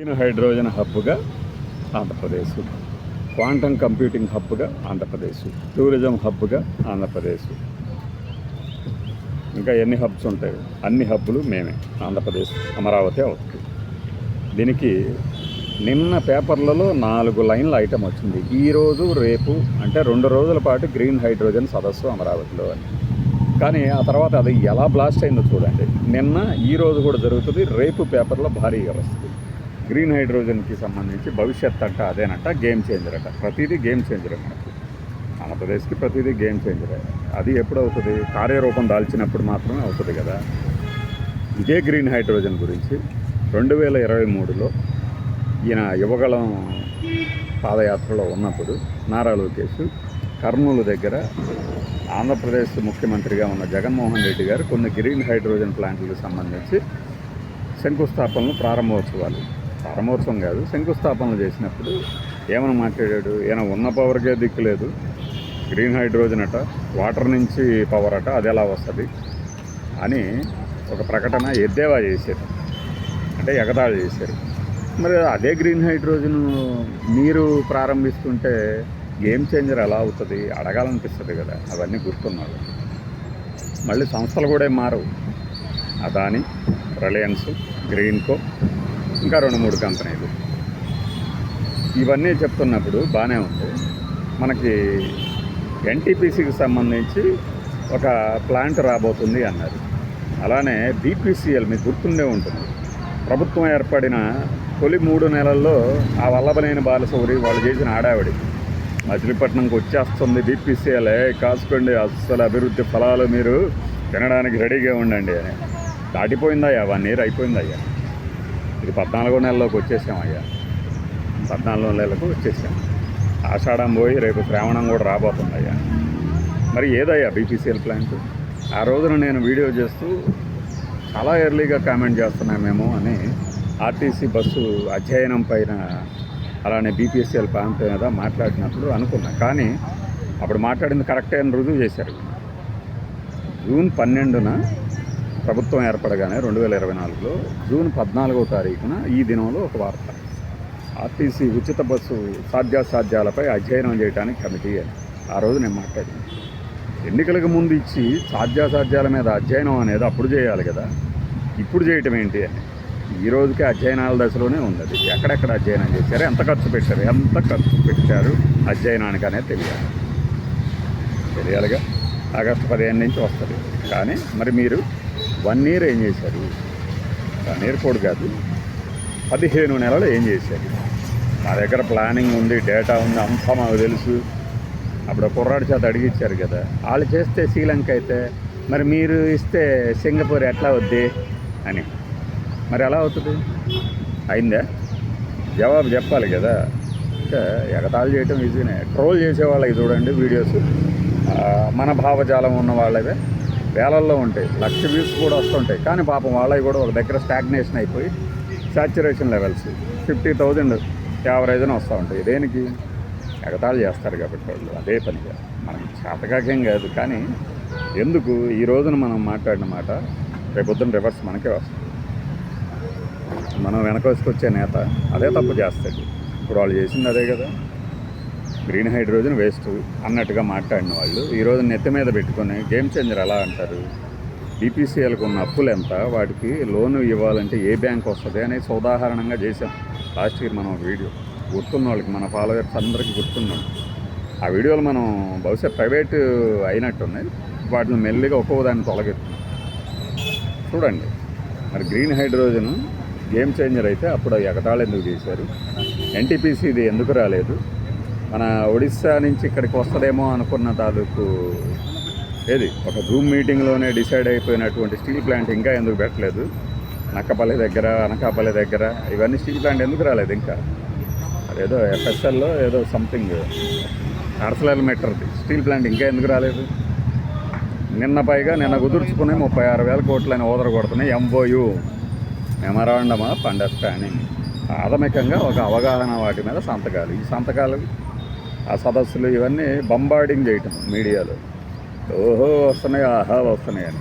Green hydrogen హబ్గా Andhra Pradesh. Quantum computing హబ్గా Andhra Pradesh. Tourism హబ్గా ఆంధ్రప్రదేశ్. ఇంకా ఎన్ని హబ్స్ ఉంటాయి అన్ని హబ్బులు మేమే. ఆంధ్రప్రదేశ్ అమరావతి అవుతుంది దీనికి నిన్న పేపర్లలో నాలుగు లైన్ల ఐటమ్ వచ్చింది. ఈరోజు రేపు అంటే రెండు రోజుల పాటు గ్రీన్ హైడ్రోజన్ సదస్సు అమరావతిలో అని. కానీ ఆ తర్వాత అది ఎలా బ్లాస్ట్ అయిందో చూడండి. నిన్న ఈ రోజు కూడా జరుగుతుంది. రేపు పేపర్లో భారీగా వస్తుంది గ్రీన్ హైడ్రోజన్కి సంబంధించి భవిష్యత్ అంట అదేనంట గేమ్ చేంజర్ అంట. ప్రతిదీ గేమ్ చేంజర్ మనకి. ఆంధ్రప్రదేశ్కి ప్రతిదీ గేమ్ చేంజరే. అది ఎప్పుడు అవుతుంది కార్యరూపం దాల్చినప్పుడు మాత్రమే అవుతుంది కదా. ఇదే గ్రీన్ హైడ్రోజన్ గురించి రెండు వేల ఇరవై మూడులో ఈయన యువగళం పాదయాత్రలో ఉన్నప్పుడు నారా లోకేష్ కర్నూలు దగ్గర ఆంధ్రప్రదేశ్ ముఖ్యమంత్రిగా ఉన్న జగన్మోహన్ రెడ్డి గారు కొన్ని గ్రీన్ హైడ్రోజన్ ప్లాంట్లకు సంబంధించి శంకుస్థాపనలు ప్రారంభోత్సవాలు. ప్రారంభోత్సవం కాదు శంకుస్థాపనలు చేసినప్పుడు ఏమైనా మాట్లాడాడు? ఏమైనా ఉన్న పవర్కే దిక్కు లేదు. గ్రీన్ హైడ్రోజన్ అట వాటర్ నుంచి పవర్ అట అది ఎలా వస్తుంది? అని ఒక ప్రకటన ఎద్దేవా చేశారు. అంటే ఎగతాళి చేశారు. మరి అదే గ్రీన్ హైడ్రోజన్ మీరు ప్రారంభిస్తుంటే గేమ్ చేంజర్ ఎలా అవుతుంది? అడగాలనిపిస్తుంది కదా అవన్నీ గుర్తున్నాడు మళ్ళీ సంస్థలు కూడా మారవు. అదాని రిలయన్స్ గ్రీన్కో ఇంకా రెండు మూడు కంపెనీలు. ఇవన్నీ చెప్తున్నప్పుడు బాగానే ఉంది. మనకి ఎన్టీపీసీకి సంబంధించి ఒక ప్లాంట్ రాబోతుంది అన్నారు. అలానే బీపీసీఎల్ మీకు గుర్తుండే ఉంటుంది. ప్రభుత్వం ఏర్పడిన తొలి మూడు నెలల్లో ఆ వల్లభనేని బాలసౌరి వాళ్ళు చేసిన ఆడావిడి మచిలీపట్నంకి వచ్చేస్తుంది బీపీసీఎల్. కాసుకోండి అస్సలు అభివృద్ధి ఫలాలు మీరు తినడానికి రెడీగా ఉండండి అని. దాటిపోయిందయ్యా వన్ ఇయర్ అయిపోయిందయ్యా. ఇది పద్నాలుగో నెలలోకి వచ్చేసామయ్యా పద్నాలుగో నెలలకు వచ్చేసాం. ఆషాఢం పోయి రేపు శ్రావణం కూడా రాబోతుందయ్యా మరి ఏదయ్యా బీపీసీఎల్ ప్లాంట్? ఆ రోజున నేను వీడియో చేస్తూ చాలా ఎర్లీగా కామెంట్ చేస్తున్నామేమో అని ఆర్టీసీ బస్సు అధ్యయనం పైన అలానే బీపీఎస్ఎల్ ప్లాంట్ మీద మాట్లాడినప్పుడు అనుకున్నా. కానీ అప్పుడు మాట్లాడింది కరెక్టే అని రుజువు చేశారు. జూన్ పన్నెండున ప్రభుత్వం ఏర్పడగానే రెండు వేల ఇరవై నాలుగులో జూన్ పద్నాలుగో తారీఖున ఈ దినంలో ఒక వార్త. ఆర్టీసీ ఉచిత బస్సు సాధ్యాసాధ్యాలపై అధ్యయనం చేయడానికి కమిటీ అని ఆ రోజు నేను మాట్లాడింది. ఎన్నికలకు ముందు ఇచ్చి సాధ్యాసాధ్యాల మీద అధ్యయనం అనేది అప్పుడు చేయాలి కదా. ఇప్పుడు చేయటం ఏంటి అని. ఈ రోజుకి అధ్యయనాల దశలోనే ఉంది ఎక్కడెక్కడ అధ్యయనం చేశారు ఎంత ఖర్చు పెట్టారు ఎంత ఖర్చు పెట్టారు అధ్యయనానికి అనేది తెలియాలి. తెలియాలిగా ఆగస్టు పదిహేను నుంచి వస్తుంది. కానీ మరి మీరు వన్ ఇయర్ ఏం చేశారు? వన్ ఇయర్ కూడా కాదు. పదిహేను నెలలు ఏం చేశారు? మా దగ్గర ప్లానింగ్ ఉంది డేటా ఉంది అంతా మాకు తెలుసు. అప్పుడు కుర్రాడి చేత అడిగిచ్చారు కదా. వాళ్ళు చేస్తే శ్రీలంక అయితే మరి మీరు ఇస్తే సింగపూర్ ఎట్లా అవుద్ది అని. మరి ఎలా అవుతుంది? అయిందా? జవాబు చెప్పాలి కదా. ఇంకా ఎగతాళి చేయటం ఈజీనే ట్రోల్ చేసే వాళ్ళకి చూడండి వీడియోస్. మన భావజాలం ఉన్న వాళ్ళవే. వేలల్లో ఉంటాయి. లక్ష వ్యూస్ కూడా వస్తుంటాయి. కానీ పాపం వాళ్ళవి కూడా ఒక దగ్గర స్టాగ్నేషన్ అయిపోయి సాచ్యురేషన్ లెవెల్స్ ఫిఫ్టీ థౌజండ్ యావరేజ్ని వస్తూ ఉంటాయి. దేనికి? ఎగతాళి చేస్తారు కాబట్టి వాళ్ళు. అదే పనిగా. మనకి చేతకాకేం కాదు. కానీ ఎందుకు? ఈ రోజున మనం మాట్లాడిన మాట రేపొద్దున రివర్స్ మనకే వస్తుంది. మనం వెనక వచ్చే నేత అదే తప్పు చేస్తాడు. ఇప్పుడు వాళ్ళు చేసింది అదే కదా. గ్రీన్ హైడ్రోజన్ వేస్ట్ అన్నట్టుగా మాట్లాడిన వాళ్ళు. ఈరోజు నెత్తి మీద పెట్టుకొని గేమ్ చేంజర్ ఎలా అంటారు? బీపీసీఎల్కి ఉన్న అప్పులు ఎంత? వాటికి లోను ఇవ్వాలంటే ఏ బ్యాంక్ వస్తుంది? అనేసి ఉదాహరణంగా చేశాం లాస్ట్ ఇయర్ మనం ఒక వీడియో. గుర్తున్న వాళ్ళకి మన ఫాలోవర్స్ అందరికీ గుర్తున్నాం ఆ వీడియోలు మనం బహుశా ప్రైవేట్ అయినట్టున్నాయి. వాటిని మెల్లిగా ఒక్కో దాన్ని తొలగెత్తాం చూడండి. మరి గ్రీన్ హైడ్రోజన్ గేమ్ చేంజర్ అయితే అప్పుడు ఎగతాళెందుకు చేశారు? ఎన్టీపీసీ ఇది ఎందుకు రాలేదు? మన ఒడిస్సా నుంచి ఇక్కడికి వస్తుందేమో అనుకున్న తాలూకు ఏది? ఒక జూమ్ మీటింగ్లోనే డిసైడ్ అయిపోయినటువంటి స్టీల్ ప్లాంట్ ఇంకా ఎందుకు పెట్టలేదు? నక్కపల్లి దగ్గర అనకాపల్లి దగ్గర ఇవన్నీ స్టీల్ ప్లాంట్ ఎందుకు రాలేదు ఇంకా? అదేదో ఎఫ్ఎస్ఎల్లో ఏదో సంథింగ్ అర్సలల్ మెటర్ది స్టీల్ ప్లాంట్ ఇంకా ఎందుకు రాలేదు? నిన్న పైగా నిన్న కుదుర్చుకుని ముప్పై ఆరు వేల కోట్లని ఓదర కొడుతున్నాయి ఎంఓయు మెమరాండమ్ ఆఫ్ అండర్స్టాండింగ్ ప్రాథమికంగా ఒక అవగాహన వాటి మీద సంతకాలు. ఈ సంతకాలు ఆ సదస్సులు ఇవన్నీ బంబార్డింగ్ చేయటం మీడియాలో. ఓహో వస్తున్నాయి ఆహా వస్తున్నాయి అని.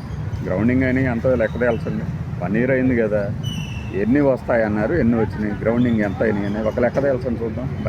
గ్రౌండింగ్ అని అంత లెక్క తేల్చండి. పన్నీర్ అయింది కదా. ఎన్ని వస్తాయన్నారు ఎన్ని వచ్చినాయి? గ్రౌండింగ్ ఎంత అయినాయి అని ఒక లెక్క తెలుసని చూద్దాం. బాయ్